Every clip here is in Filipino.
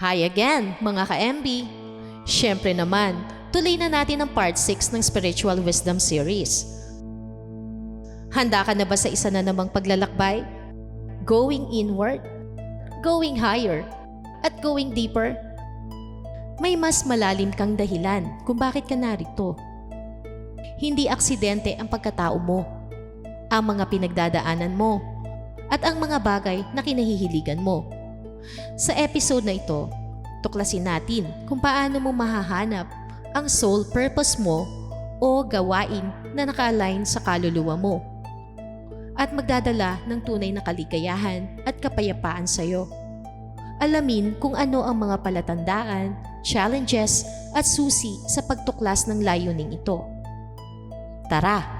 Hi again, mga ka-MB! Siyempre naman, tuloy na natin ang part 6 ng Spiritual Wisdom Series. Handa ka na ba sa isa na namang paglalakbay? Going inward, going higher, at going deeper? May mas malalim kang dahilan kung bakit ka narito. Hindi aksidente ang pagkatao mo, ang mga pinagdadaanan mo, at ang mga bagay na kinahihiligan mo. Sa episode na ito, tuklasin natin kung paano mo mahahanap ang soul purpose mo o gawain na naka-align sa kaluluwa mo at magdadala ng tunay na kaligayahan at kapayapaan sa iyo. Alamin kung ano ang mga palatandaan, challenges at susi sa pagtuklas ng layuning ito. Tara!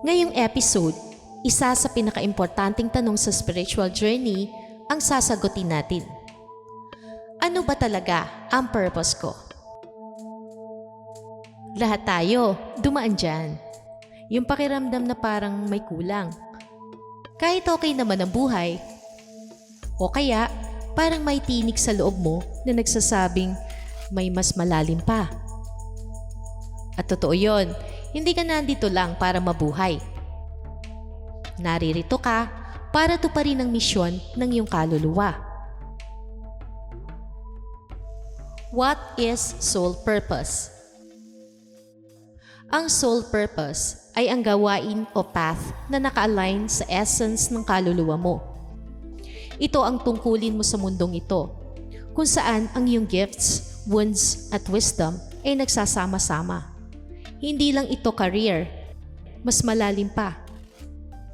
Ngayong episode, isa sa pinakaimportanteng tanong sa spiritual journey ang sasagutin natin. Ano ba talaga ang purpose ko? Lahat tayo, dumaan dyan. Yung pakiramdam na parang may kulang. Kahit okay naman ang buhay. O kaya, parang may tinig sa loob mo na nagsasabing may mas malalim pa. At totoo yon, hindi ka nandito lang para mabuhay. Naririto ka para tuparin ang misyon ng iyong kaluluwa. What is soul purpose? Ang soul purpose ay ang gawain o path na naka-align sa essence ng kaluluwa mo. Ito ang tungkulin mo sa mundong ito, kung saan ang iyong gifts, wounds at wisdom ay nagsasama-sama. Hindi lang ito career, mas malalim pa.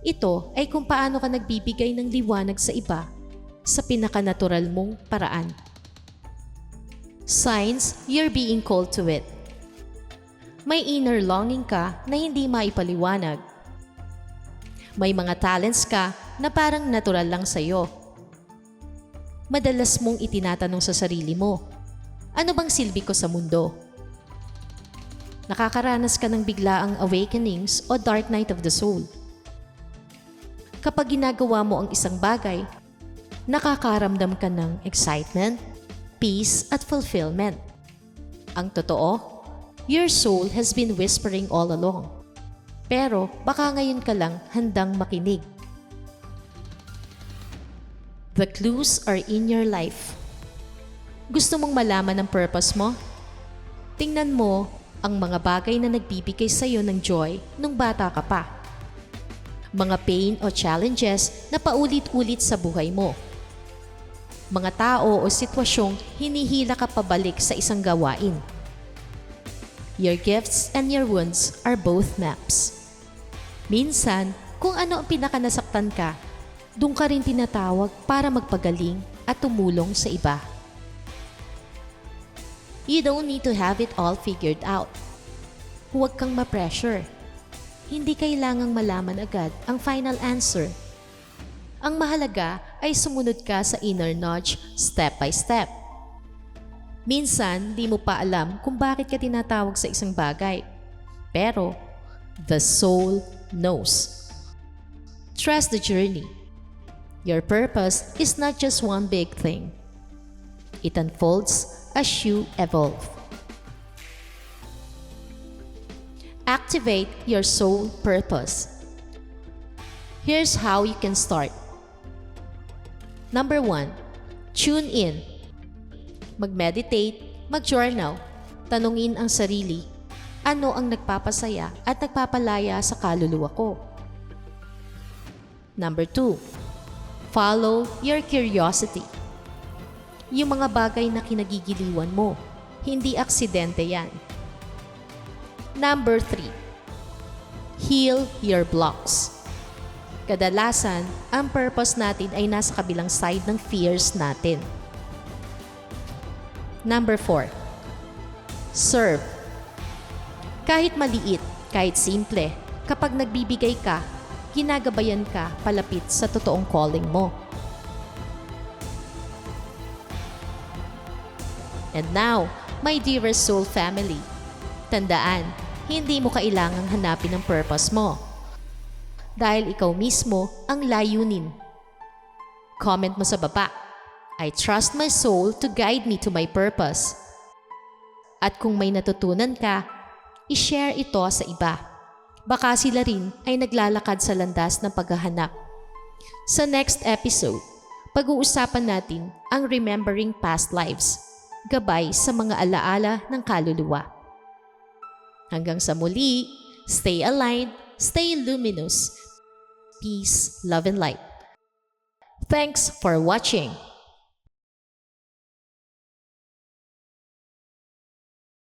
Ito ay kung paano ka nagbibigay ng liwanag sa iba sa pinakanatural mong paraan. Signs you're being called to it. May inner longing ka na hindi maipaliwanag. May mga talents ka na parang natural lang sa'yo. Madalas mong itinatanong sa sarili mo, ano bang silbi ko sa mundo? Nakakaranas ka ng biglaang awakenings o dark night of the soul. Kapag ginagawa mo ang isang bagay, nakakaramdam ka ng excitement, peace at fulfillment. Ang totoo, your soul has been whispering all along. Pero baka ngayon ka lang handang makinig. The clues are in your life. Gusto mong malaman ang purpose mo? Tingnan mo ang mga bagay na nagbibigay sa iyo ng joy nung bata ka pa. Mga pain o challenges na paulit-ulit sa buhay mo. Mga tao o sitwasyong hinihila ka pabalik sa isang gawain. Your gifts and your wounds are both maps. Minsan, kung ano ang pinakanasaktan ka, doon ka rin tinatawag para magpagaling at tumulong sa iba. You don't need to have it all figured out. Huwag kang ma-pressure. Hindi kailangang malaman agad ang final answer. Ang mahalaga ay sumunod ka sa inner nudge step by step. Minsan, di mo pa alam kung bakit ka tinatawag sa isang bagay. Pero, the soul knows. Trust the journey. Your purpose is not just one big thing. It unfolds as you evolve. Activate your soul purpose. Here's how you can start. Number one, tune in. Mag-meditate, mag-journal, tanungin ang sarili, ano ang nagpapasaya at nagpapalaya sa kaluluwa ko. Number two, follow your curiosity. Yung mga bagay na kinagigiliwan mo, hindi aksidente yan. Number 3. heal your blocks. Kadalasan, ang purpose natin ay nasa kabilang side ng fears natin. Number 4. Serve. Kahit maliit, kahit simple, kapag nagbibigay ka, ginagabayan ka palapit sa totoong calling mo. And now, my dearest soul family, tandaan, hindi mo kailangang hanapin ang purpose mo. Dahil ikaw mismo ang layunin. Comment mo sa baba, I trust my soul to guide me to my purpose. At kung may natutunan ka, i-share ito sa iba. Baka sila rin ay naglalakad sa landas ng paghahanap. Sa next episode, pag-uusapan natin ang remembering past lives, gabay sa mga alaala ng kaluluwa. Hanggang sa muli, stay aligned, stay luminous. Peace, love, and light. Thanks for watching.